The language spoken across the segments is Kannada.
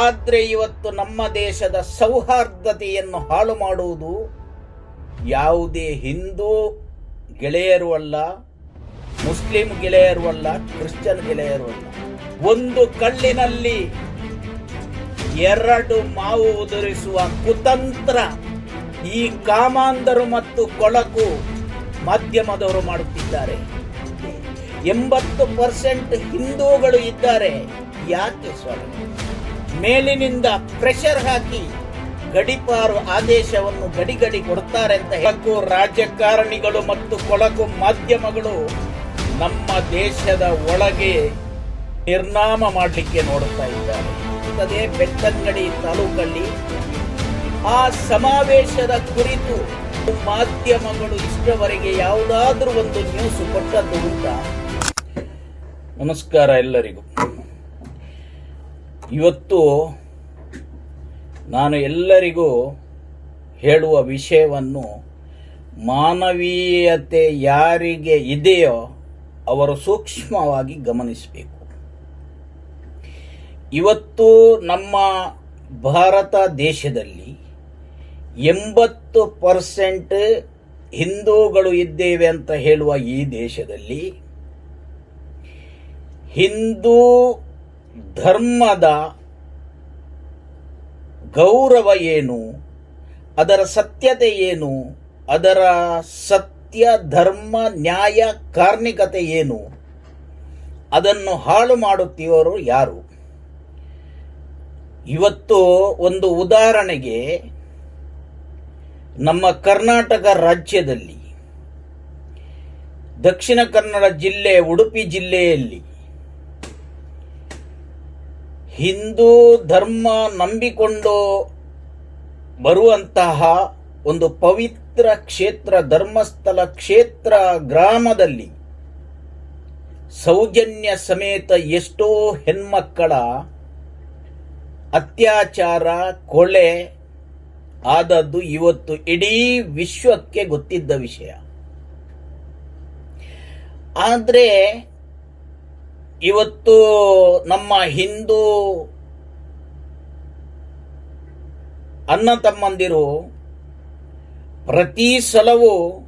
ಆದರೆ ಇವತ್ತು ನಮ್ಮ ದೇಶದ ಸೌಹಾರ್ದತೆಯನ್ನು ಹಾಳು ಮಾಡುವುದು ಯಾವುದೇ ಹಿಂದೂ ಗೆಳೆಯರು ಅಲ್ಲ, ಮುಸ್ಲಿಂ ಗೆಳೆಯರು ಅಲ್ಲ, ಕ್ರಿಶ್ಚಿಯನ್ ಗೆಳೆಯರು ಅಲ್ಲ. ಒಂದು ಕಳ್ಳಿನಲ್ಲಿ ಎರಡು ಮಾವು ಉದುರಿಸುವ ಕುತಂತ್ರ ಈ ಕಾಮಾಂಧರು ಮತ್ತು ಕೊಳಕು ಮಾಧ್ಯಮದವರು ಮಾಡುತ್ತಿದ್ದಾರೆ. ಎಂಬತ್ತು ಪರ್ಸೆಂಟ್ ಹಿಂದೂಗಳು ಇದ್ದಾರೆ. ಯಾಕೆ ಸ್ವಾಮಿ? ಮೇಲಿನಿಂದ ಪ್ರೆಷರ್ ಹಾಕಿ ಗಡಿಪಾರು ಆದೇಶವನ್ನು ಗಡಿ ಗಡಿ ಕೊಡ್ತಾರೆ ಅಂತ ಹೇಳಕ್ಕೂ ರಾಜಕಾರಣಿಗಳು ಮತ್ತು ಕೊಳಕು ಮಾಧ್ಯಮಗಳು ನಮ್ಮ ದೇಶದ ಒಳಗೆ ನಿರ್ನಾಮ ಮಾಡಲಿಕ್ಕೆ ನೋಡುತ್ತಾ ಇದ್ದಾರೆ. ಅದೇ ಬೆಟ್ಟಂಗಡಿ ತಾಲೂಕಲ್ಲಿ ಆ ಸಮಾವೇಶದ ಕುರಿತು ಮಾಧ್ಯಮಗಳು ಇಷ್ಟವರೆಗೆ ಯಾವುದಾದ್ರೂ ಒಂದು ನ್ಯೂಸ್ ಕೊಟ್ಟದ್ದು ಉಂಟಾ? ನಮಸ್ಕಾರ ಎಲ್ಲರಿಗೂ. ಇವತ್ತು ನಾನು ಎಲ್ಲರಿಗೂ ಹೇಳುವ ವಿಷಯವನ್ನು ಮಾನವೀಯತೆ ಯಾರಿಗೆ ಇದೆಯೋ ಅವರು ಸೂಕ್ಷ್ಮವಾಗಿ ಗಮನಿಸಬೇಕು. ಇವತ್ತು ನಮ್ಮ ಭಾರತ ದೇಶದಲ್ಲಿ ಎಂಬತ್ತು ಪರ್ಸೆಂಟ್ ಹಿಂದೂಗಳು ಇದ್ದೇವೆ ಅಂತ ಹೇಳುವ ಈ ದೇಶದಲ್ಲಿ ಹಿಂದೂ ಧರ್ಮದ ಗೌರವ ಏನು? ಅದರ ಸತ್ಯತೆ ಏನು? ಅದರ ಸತ್ಯ, ಧರ್ಮ, ನ್ಯಾಯ ಕಾರ್ಮಿಕತೆ ಏನು? ಅದನ್ನು ಹಾಳು ಮಾಡುತ್ತಿವರು ಯಾರು? ಇವತ್ತು ಒಂದು ಉದಾಹರಣೆಗೆ ನಮ್ಮ ಕರ್ನಾಟಕ ರಾಜ್ಯದಲ್ಲಿ, ದಕ್ಷಿಣ ಕನ್ನಡ ಜಿಲ್ಲೆ, ಉಡುಪಿ ಜಿಲ್ಲೆಯಲ್ಲಿ ಹಿಂದೂ ಧರ್ಮ ನಂಬಿಕೊಂಡು ಬರುವಂತಹ ಒಂದು ಪವಿತ್ರ ಕ್ಷೇತ್ರ, ಧರ್ಮಸ್ಥಳ ಕ್ಷೇತ್ರ ಗ್ರಾಮದಲ್ಲಿ ಸೌಜನ್ಯ ಸಮೇತ ಎಷ್ಟೋ ಹೆಣ್ಮಕ್ಕಳ ಅತ್ಯಾಚಾರ ಕೊಳೆ ಆದದ್ದು ಇವತ್ತು ಇಡೀ ವಿಶ್ವಕ್ಕೆ ಗೊತ್ತಿದ್ದ ವಿಷಯ. ಆದರೆ ಇವತ್ತು ನಮ್ಮ ಹಿಂದೂ ಅನ್ನ ತಮ್ಮಂದಿರು ಪ್ರತಿ ಸಲವೂ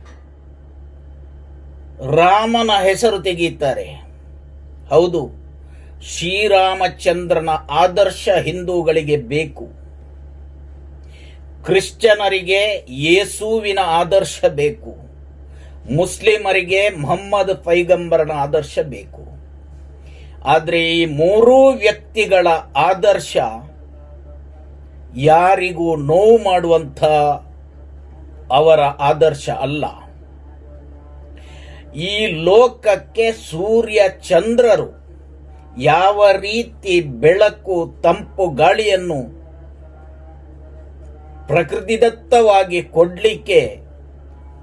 ರಾಮನ ಹೆಸರು ತೆಗೆಯುತ್ತಾರೆ. ಹೌದು, ಶ್ರೀರಾಮಚಂದ್ರನ ಆದರ್ಶ ಹಿಂದೂಗಳಿಗೆ ಬೇಕು. ಕ್ರಿಶ್ಚಿಯನರಿಗೆ ಯೇಸುವಿನ ಆದರ್ಶ ಬೇಕು. ಮುಸ್ಲಿಮರಿಗೆ ಮೊಹಮ್ಮದ್ ಪೈಗಂಬರನ ಆದರ್ಶ ಬೇಕು. ಆದರೆ ಈ ಮೂರೂ ವ್ಯಕ್ತಿಗಳ ಆದರ್ಶ ಯಾರಿಗೂ ನೋವು ಮಾಡುವಂಥ ಅವರ ಆದರ್ಶ ಅಲ್ಲ. ಈ ಲೋಕಕ್ಕೆ ಸೂರ್ಯ ಚಂದ್ರರು ಯಾವ ರೀತಿ ಬೆಳಕು, ತಂಪು, ಗಾಳಿಯನ್ನು ಪ್ರಕೃತಿದತ್ತವಾಗಿ ಕೊಡಲಿಕ್ಕೆ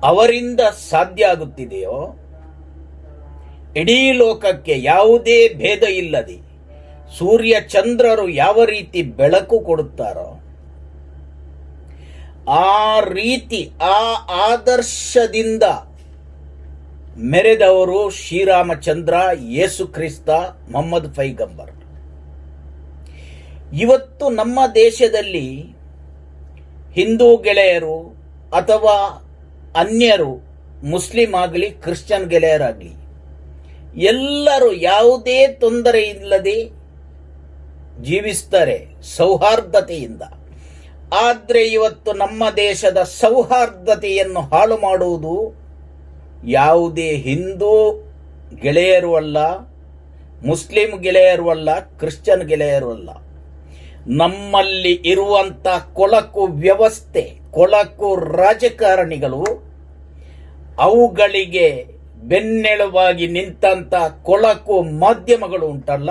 ಅವರಿಂದ ಸಾಧ್ಯ ಆಗುತ್ತಿದೆಯೋ ಇಡೀ ಲೋಕಕ್ಕೆ ಯಾವುದೇ ಭೇದ ಇಲ್ಲದೆ ಸೂರ್ಯ ಚಂದ್ರರು ಯಾವ ರೀತಿ ಬೆಳಕು ಕೊಡುತ್ತಾರೋ, ಆ ರೀತಿ ಆ ಆದರ್ಶದಿಂದ ಮೆರೆದವರು ಶ್ರೀರಾಮಚಂದ್ರ, ಯೇಸು ಕ್ರಿಸ್ತ, ಮೊಹಮ್ಮದ್ ಫೈಗಂಬರ್ ಇವತ್ತು ನಮ್ಮ ದೇಶದಲ್ಲಿ ಹಿಂದೂ ಗೆಳೆಯರು ಅಥವಾ ಅನ್ಯರು, ಮುಸ್ಲಿಂ ಆಗಲಿ, ಕ್ರಿಶ್ಚಿಯನ್ ಗೆಳೆಯರಾಗಲಿ ಎಲ್ಲರೂ ಯಾವುದೇ ತೊಂದರೆ ಇಲ್ಲದೆ ಜೀವಿಸ್ತಾರೆ ಸೌಹಾರ್ದತೆಯಿಂದ. ಆದರೆ ಇವತ್ತು ನಮ್ಮ ದೇಶದ ಸೌಹಾರ್ದತೆಯನ್ನು ಹಾಳು ಮಾಡುವುದು ಯಾವುದೇ ಹಿಂದೂ ಗೆಳೆಯರು ಅಲ್ಲ, ಮುಸ್ಲಿಂ ಗೆಳೆಯರು ಅಲ್ಲ, ಕ್ರಿಶ್ಚಿಯನ್ ಗೆಳೆಯರು ಅಲ್ಲ. ನಮ್ಮಲ್ಲಿ ಇರುವಂತ ಕೊಳಕು ವ್ಯವಸ್ಥೆ, ಕೊಳಕು ರಾಜಕಾರಣಿಗಳು ಅವುಗಳಿಗೆ ಬೆನ್ನೆಲುವಾಗಿ ನಿಂತಂತ ಕೊಳಕು ಮಾಧ್ಯಮಗಳು ಉಂಟಲ್ಲ?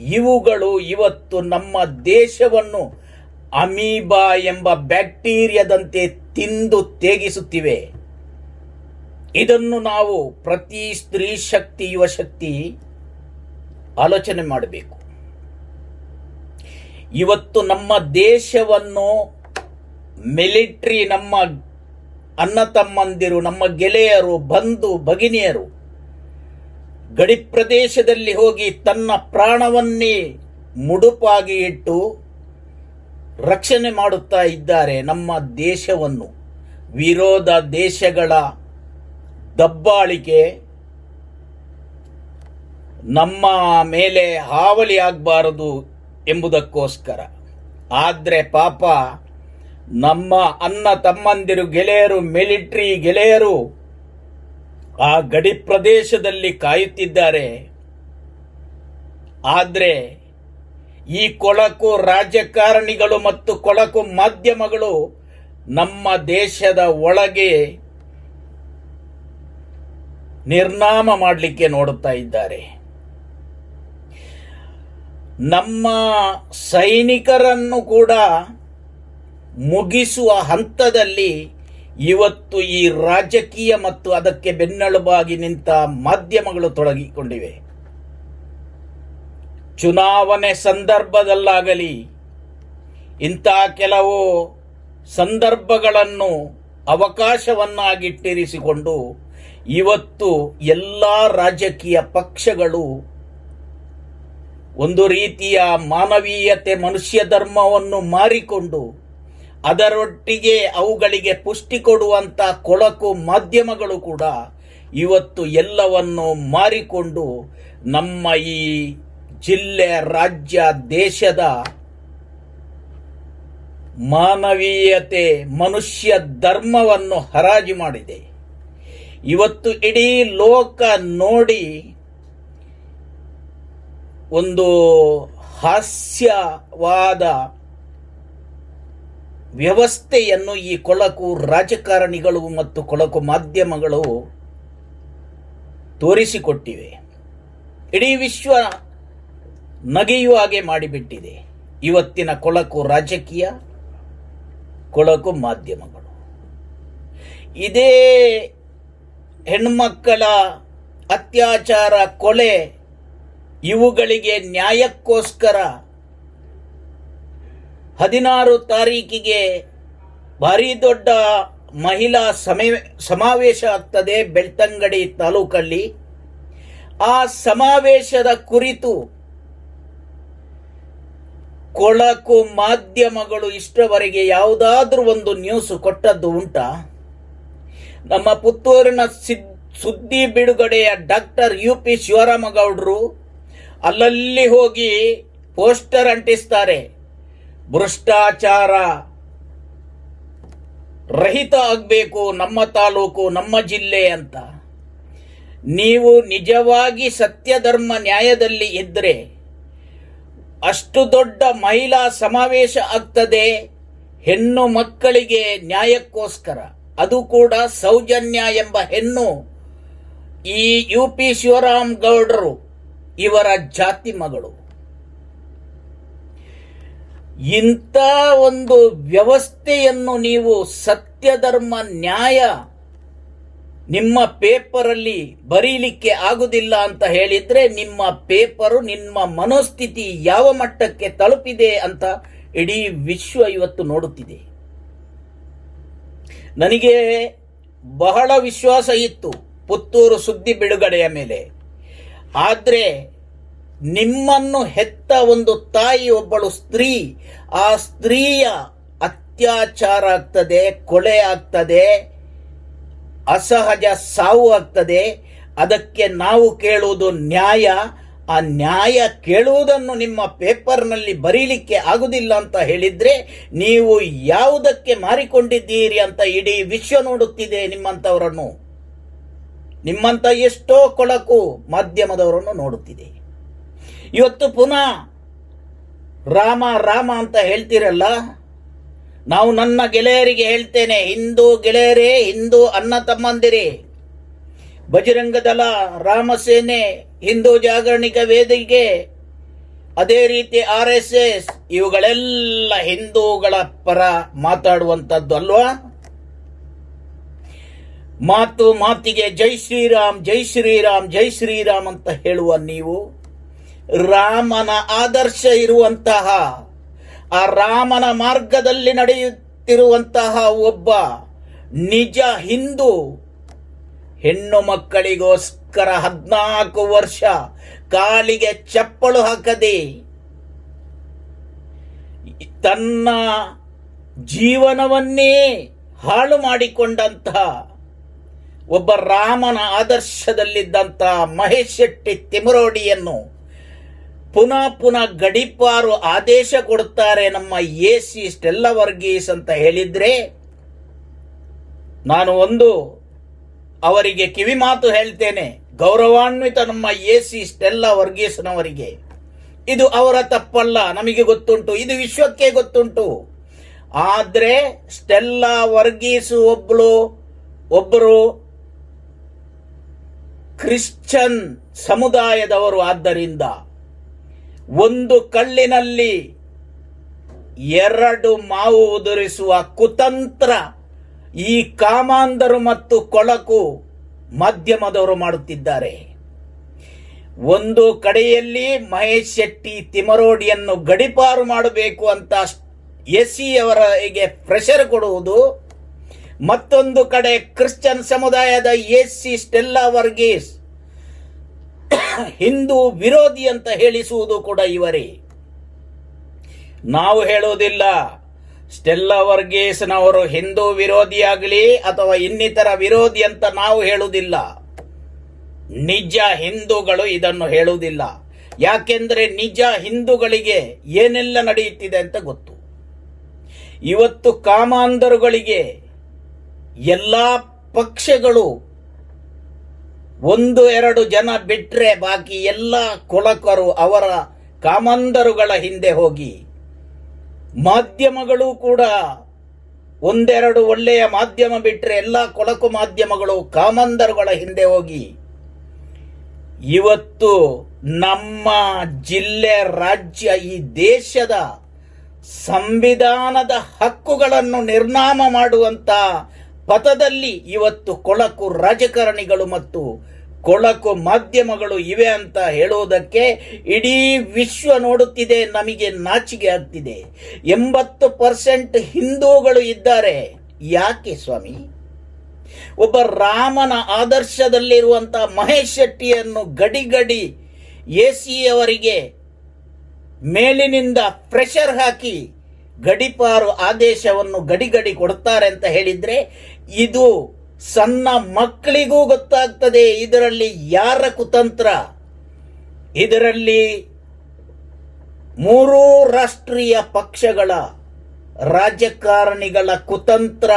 ಇವುಗಳು ಇವತ್ತು ನಮ್ಮ ದೇಶವನ್ನು ಅಮೀಬಾ ಎಂಬ ಬ್ಯಾಕ್ಟೀರಿಯಾದಂತೆ ತಿಂದು ತೇಗಿಸುತ್ತಿವೆ. ಇದನ್ನು ನಾವು ಪ್ರತಿ ಸ್ತ್ರೀ ಶಕ್ತಿ, ಯುವ ಶಕ್ತಿ ಆಲೋಚನೆ ಮಾಡಬೇಕು. ಇವತ್ತು ನಮ್ಮ ದೇಶವನ್ನು ಮಿಲಿಟರಿ ನಮ್ಮ ಅಣ್ಣ ತಮ್ಮಂದಿರು, ನಮ್ಮ ಗೆಳೆಯರು, ಬಂಧು, ಭಗಿನಿಯರು, ಗಡಿ ಪ್ರದೇಶದಲ್ಲಿ ಹೋಗಿ ತನ್ನ ಪ್ರಾಣವನ್ನೇ ಮುಡುಪಾಗಿ ಇಟ್ಟು ರಕ್ಷಣೆ ಮಾಡುತ್ತಾ ಇದ್ದಾರೆ ನಮ್ಮ ದೇಶವನ್ನು. ವಿರೋಧ ದೇಶಗಳ ದಬ್ಬಾಳಿಕೆ ನಮ್ಮ ಮೇಲೆ ಹಾವಳಿ ಆಗಬಾರದು ಎಂಬುದಕ್ಕೋಸ್ಕರ. ಆದರೆ ಪಾಪ ನಮ್ಮ ಅನ್ನ ತಮ್ಮಂದಿರು ಗೆಳೆಯರು, ಮಿಲಿಟರಿ ಗೆಳೆಯರು ಆ ಗಡಿ ಪ್ರದೇಶದಲ್ಲಿ ಕಾಯುತ್ತಿದ್ದಾರೆ. ಆದರೆ ಈ ಕೊಳಕು ರಾಜಕಾರಣಿಗಳು ಮತ್ತು ಕೊಳಕು ಮಾಧ್ಯಮಗಳು ನಮ್ಮ ದೇಶದ ಒಳಗೆ ನಿರ್ನಾಮ ಮಾಡಲಿಕ್ಕೆ ನೋಡುತ್ತಾ ಇದ್ದಾರೆ. ನಮ್ಮ ಸೈನಿಕರನ್ನು ಕೂಡ ಮುಗಿಸುವ ಹಂತದಲ್ಲಿ ಇವತ್ತು ಈ ರಾಜಕೀಯ ಮತ್ತು ಅದಕ್ಕೆ ಬೆನ್ನೆಲುಬಾಗಿ ನಿಂತ ಮಾಧ್ಯಮಗಳು ತೊಡಗಿಕೊಂಡಿವೆ. ಚುನಾವಣೆ ಸಂದರ್ಭದಲ್ಲಾಗಲಿ, ಇಂಥ ಕೆಲವು ಸಂದರ್ಭಗಳನ್ನು ಅವಕಾಶವನ್ನಾಗಿಟ್ಟಿರಿಸಿಕೊಂಡು ಇವತ್ತು ಎಲ್ಲ ರಾಜಕೀಯ ಪಕ್ಷಗಳು ಒಂದು ರೀತಿಯ ಮಾನವೀಯತೆ ಮನುಷ್ಯ ಧರ್ಮವನ್ನು ಮಾರಿಕೊಂಡು ಅದರೊಟ್ಟಿಗೆ ಅವುಗಳಿಗೆ ಪುಷ್ಟಿ ಕೊಡುವಂತ ಕೊಳಕು ಮಾಧ್ಯಮಗಳು ಕೂಡ ಇವತ್ತು ಎಲ್ಲವನ್ನು ಮಾರಿಕೊಂಡು ನಮ್ಮ ಈ ಜಿಲ್ಲೆ, ರಾಜ್ಯ, ದೇಶದ ಮಾನವೀಯತೆ, ಮನುಷ್ಯ ಧರ್ಮವನ್ನು ಹರಾಜು ಮಾಡಿದೆ. ಇವತ್ತು ಇಡೀ ಲೋಕ ನೋಡಿ ಒಂದು ಹಾಸ್ಯವಾದ ವ್ಯವಸ್ಥೆಯನ್ನು ಈ ಕೊಳಕು ರಾಜಕಾರಣಿಗಳು ಮತ್ತು ಕೊಳಕು ಮಾಧ್ಯಮಗಳು ತೋರಿಸಿಕೊಟ್ಟಿವೆ. ಇಡೀ ವಿಶ್ವ ನಗೆಯುವ ಹಾಗೆ ಮಾಡಿಬಿಟ್ಟಿದೆ. ಇವತ್ತಿನ ಕೊಳಕು ರಾಜಕೀಯ, ಕೊಳಕು ಮಾಧ್ಯಮಗಳು. ಇದೇ ಹೆಣ್ಮಕ್ಕಳ ಅತ್ಯಾಚಾರ, ಕೊಲೆ ಇವುಗಳಿಗೆ ನ್ಯಾಯಕ್ಕೋಸ್ಕರ ಹದಿನಾರು ತಾರೀಕಿಗೆ ಭಾರಿ ದೊಡ್ಡ ಮಹಿಳಾ ಸಮೇ- ಸಮಾವೇಶ ಆಗ್ತದೆ ಬೆಳ್ತಂಗಡಿ ತಾಲೂಕಲ್ಲಿ. ಆ ಸಮಾವೇಶದ ಕುರಿತು ಕೊಳಕು ಮಾಧ್ಯಮಗಳು ಇಷ್ಟವರೆಗೆ ಯಾವುದಾದ್ರೂ ಒಂದು ನ್ಯೂಸ್ ಕೊಟ್ಟದ್ದು ಉಂಟಾ? ನಮ್ಮ ಪುತ್ತೂರಿನ ಸಿದ್- ಸುದ್ದಿ ಬಿಡುಗಡೆಯ ಡಾಕ್ಟರ್ ಯು ಪಿ ಶಿವರಾಮಗೌಡರು ಅಲ್ಲಲ್ಲಿ ಹೋಗಿ ಪೋಸ್ಟರ್ ಅಂಟಿಸ್ತಾರೆ. ಭ್ರಷ್ಟಾಚಾರ ರಹಿತ ಆಗಬೇಕು ನಮ್ಮ ತಾಲೂಕು, ನಮ್ಮ ಜಿಲ್ಲೆ ಅಂತ. ನೀವು ನಿಜವಾಗಿ ಸತ್ಯಧರ್ಮ ನ್ಯಾಯದಲ್ಲಿ ಇದ್ದರೆ ಅಷ್ಟು ದೊಡ್ಡ ಮಹಿಳಾ ಸಮಾವೇಶ ಆಗ್ತದೆ ಹೆಣ್ಣು ಮಕ್ಕಳಿಗೆ ನ್ಯಾಯಕ್ಕೋಸ್ಕರ. ಅದು ಕೂಡ ಸೌಜನ್ಯ ಎಂಬ ಹೆಣ್ಣು ಈ ಯು ಪಿ ಶಿವರಾಮ್ ಗೌಡರು ಇವರ ಜಾತಿ ಮಗಳು. ಇಂಥ ಒಂದು ವ್ಯವಸ್ಥೆಯನ್ನು ನೀವು ಸತ್ಯಧರ್ಮ ನ್ಯಾಯ ನಿಮ್ಮ ಪೇಪರಲ್ಲಿ ಬರೀಲಿಕ್ಕೆ ಆಗುದಿಲ್ಲ ಅಂತ ಹೇಳಿದ್ರೆ ನಿಮ್ಮ ಪೇಪರು ನಿಮ್ಮ ಮನೋಸ್ಥಿತಿ ಯಾವ ಮಟ್ಟಕ್ಕೆ ತಲುಪಿದೆ ಅಂತ ಇಡೀ ವಿಶ್ವ ಇವತ್ತು ನೋಡುತ್ತಿದೆ. ನನಗೆ ಬಹಳ ವಿಶ್ವಾಸ ಇತ್ತು ಪುತ್ತೂರು ಸುದ್ದಿ ಬಿಡುಗಡೆಯ ಮೇಲೆ. ಆದರೆ ನಿಮ್ಮನ್ನು ಹೆತ್ತ ಒಂದು ತಾಯಿ ಒಬ್ಬಳು ಸ್ತ್ರೀ. ಆ ಸ್ತ್ರೀಯ ಅತ್ಯಾಚಾರ ಆಗ್ತದೆ, ಕೊಲೆ ಆಗ್ತದೆ, ಅಸಹಜ ಸಾವು ಆಗ್ತದೆ. ಅದಕ್ಕೆ ನಾವು ಕೇಳುವುದು ನ್ಯಾಯ. ಆ ನ್ಯಾಯ ಕೇಳುವುದನ್ನು ನಿಮ್ಮ ಪೇಪರ್ನಲ್ಲಿ ಬರೀಲಿಕ್ಕೆ ಆಗುದಿಲ್ಲ ಅಂತ ಹೇಳಿದ್ರೆ ನೀವು ಯಾವುದಕ್ಕೆ ಮಾರಿಕೊಂಡಿದ್ದೀರಿ ಅಂತ ಇಡೀ ವಿಶ್ವ ನೋಡುತ್ತಿದೆ ನಿಮ್ಮಂಥವರನ್ನು. ನಿಮ್ಮಂಥ ಎಷ್ಟೋ ಕೊಳಕು ಮಾಧ್ಯಮದವರನ್ನು ನೋಡುತ್ತಿದೆ. ಇವತ್ತು ಪುನಃ ರಾಮ ರಾಮ ಅಂತ ಹೇಳ್ತೀರಲ್ಲ? ನಾವು ನನ್ನ ಗೆಳೆಯರಿಗೆ ಹೇಳ್ತೇನೆ, ಹಿಂದೂ ಗೆಳೆಯರೇ, ಹಿಂದೂ ಅನ್ನ ತಮ್ಮಂದಿರಿ. ಬಜರಂಗದಲ ರಾಮಸೇನೆ, ಹಿಂದೂ ಜಾಗರಣಿಕ ವೇದಿಕೆ, ಅದೇ ರೀತಿ ಆರ್ ಎಸ್ ಎಸ್, ಇವುಗಳೆಲ್ಲ ಹಿಂದೂಗಳ ಪರ ಮಾತಾಡುವಂಥದ್ದು ಅಲ್ವಾ? ಮಾತು ಮಾತಿಗೆ ಜೈ ಶ್ರೀರಾಮ್ ಜೈ ಶ್ರೀರಾಮ್ ಜೈ ಶ್ರೀರಾಮ್ ಅಂತ ಹೇಳುವ ನೀವು. ರಾಮನ ಆದರ್ಶ ಇರುವಂತಹ, ಆ ರಾಮನ ಮಾರ್ಗದಲ್ಲಿ ನಡೆಯುತ್ತಿರುವಂತಹ ಒಬ್ಬ ನಿಜ ಹಿಂದೂ. ಹೆಣ್ಣು ಮಕ್ಕಳಿಗೋಸ್ಕರ ಹದಿನಾಲ್ಕು ವರ್ಷ ಕಾಲಿಗೆ ಚಪ್ಪಳು ಹಾಕದೆ, ತನ್ನ ಜೀವನವನ್ನೇ ಹಾಳು ಮಾಡಿಕೊಂಡಂತಹ ಒಬ್ಬ ರಾಮನ ಆದರ್ಶದಲ್ಲಿದ್ದಂತಹ ಮಹೇಶ್ ಶೆಟ್ಟಿ ತಿಮರೋಡಿಯನ್ನು ಪುನಃ ಪುನಃ ಗಡಿಪಾರು ಆದೇಶ ಕೊಡುತ್ತಾರೆ ನಮ್ಮ ಎ ಸಿ ಸ್ಟೆಲ್ಲ ವರ್ಗೀಸ್ ಅಂತ ಹೇಳಿದ್ರೆ, ನಾನು ಒಂದು ಅವರಿಗೆ ಕಿವಿ ಮಾತು ಹೇಳ್ತೇನೆ. ಗೌರವಾನ್ವಿತ ನಮ್ಮ ಎ ಸಿ ಸ್ಟೆಲ್ಲ ವರ್ಗೀಸ್ನವರಿಗೆ ಇದು ಅವರ ತಪ್ಪಲ್ಲ, ನಮಗೆ ಗೊತ್ತುಂಟು, ಇದು ವಿಶ್ವಕ್ಕೆ ಗೊತ್ತುಂಟು. ಆದ್ರೆ ಸ್ಟೆಲ್ಲ ವರ್ಗೀಸು ಒಬ್ಬಳು ಒಬ್ಬರು ಕ್ರಿಶ್ಚನ್ ಸಮುದಾಯದವರು ಆದ್ದರಿಂದ ಒಂದು ಕಳ್ಳಿನಲ್ಲಿ ಎರಡು ಮಾವು ಉದುರಿಸುವ ಕುತಂತ್ರ ಈ ಕಾಮಾಂಧರು ಮತ್ತು ಕೊಳಕು ಮಾಧ್ಯಮದವರು ಮಾಡುತ್ತಿದ್ದಾರೆ. ಒಂದು ಕಡೆಯಲ್ಲಿ ಮಹೇಶ್ ಶೆಟ್ಟಿ ತಿಮರೋಡಿಯನ್ನು ಗಡಿಪಾರು ಮಾಡಬೇಕು ಅಂತ ಎಸಿ ಅವರಿಗೆ ಪ್ರೆಷರ್ ಕೊಡುವುದು. ಮತ್ತೊಂದು ಕಡೆ ಕ್ರಿಶ್ಚಿಯನ್ ಸಮುದಾಯದ S C Stella Varghese Hindu ವಿರೋಧಿ ಅಂತ ಹೇಳಿಸುವುದು ಕೂಡ ಇವರೇ. ನಾವು ಹೇಳುವುದಿಲ್ಲ, ಸ್ಟೆಲ್ಲಾ ವರ್ಗೀಸ್ನವರು ಹಿಂದೂ ವಿರೋಧಿಯಾಗಲಿ ಅಥವಾ ಇನ್ನಿತರ ವಿರೋಧಿ ಅಂತ ನಾವು ಹೇಳುವುದಿಲ್ಲ. ನಿಜ ಹಿಂದೂಗಳು ಇದನ್ನು ಹೇಳುವುದಿಲ್ಲ. ಯಾಕೆಂದರೆ ನಿಜ ಹಿಂದೂಗಳಿಗೆ ಏನೆಲ್ಲ ನಡೆಯುತ್ತಿದೆ ಅಂತ ಗೊತ್ತು. ಇವತ್ತು ಕಾಮಾಂಧರುಗಳಿಗೆ ಎಲ್ಲ ಪಕ್ಷಗಳು ಒಂದು ಎರಡು ಜನ ಬಿಟ್ರೆ ಬಾಕಿ ಎಲ್ಲ ಕುಳಕರು ಅವರ ಕಾಮಂದರುಗಳ ಹಿಂದೆ ಹೋಗಿ. ಮಾಧ್ಯಮಗಳು ಕೂಡ ಒಂದೆರಡು ಒಳ್ಳೆಯ ಮಾಧ್ಯಮ ಬಿಟ್ರೆ ಎಲ್ಲ ಕೊಳಕು ಮಾಧ್ಯಮಗಳು ಕಾಮಂದರುಗಳ ಹಿಂದೆ ಹೋಗಿ. ಇವತ್ತು ನಮ್ಮ ಜಿಲ್ಲೆ, ರಾಜ್ಯ, ಈ ದೇಶದ ಸಂವಿಧಾನದ ಹಕ್ಕುಗಳನ್ನು ನಿರ್ನಾಮ ಮಾಡುವಂತ ಪಥದಲ್ಲಿ ಇವತ್ತು ಕೊಳಕು ರಾಜಕಾರಣಿಗಳು ಮತ್ತು ಕೊಳಕು ಮಾಧ್ಯಮಗಳು ಇವೆ ಅಂತ ಹೇಳುವುದಕ್ಕೆ ಇಡೀ ವಿಶ್ವ ನೋಡುತ್ತಿದೆ, ನಮಗೆ ನಾಚಿಕೆ ಆಗ್ತಿದೆ. ಎಂಬತ್ತು ಪರ್ಸೆಂಟ್ ಹಿಂದೂಗಳು ಇದ್ದಾರೆ. ಯಾಕೆ ಸ್ವಾಮಿ? ಒಬ್ಬ ರಾಮನ ಆದರ್ಶದಲ್ಲಿರುವಂಥ ಮಹೇಶ್ ಶೆಟ್ಟಿಯನ್ನು ಗಡಿ ಎ ಸಿ ಅವರಿಗೆ ಮೇಲಿನಿಂದ ಪ್ರೆಷರ್ ಹಾಕಿ ಗಡಿಪಾರು ಆದೇಶವನ್ನು ಗಡಿಗಡಿ ಗಡಿ ಕೊಡ್ತಾರೆ ಅಂತ ಹೇಳಿದ್ರೆ ಇದು ಸಣ್ಣ ಮಕ್ಕಳಿಗೂ ಗೊತ್ತಾಗ್ತದೆ. ಇದರಲ್ಲಿ ಯಾರ ಕುತಂತ್ರ? ಇದರಲ್ಲಿ ಮೂರೂ ರಾಷ್ಟ್ರೀಯ ಪಕ್ಷಗಳ ರಾಜಕಾರಣಿಗಳ ಕುತಂತ್ರ.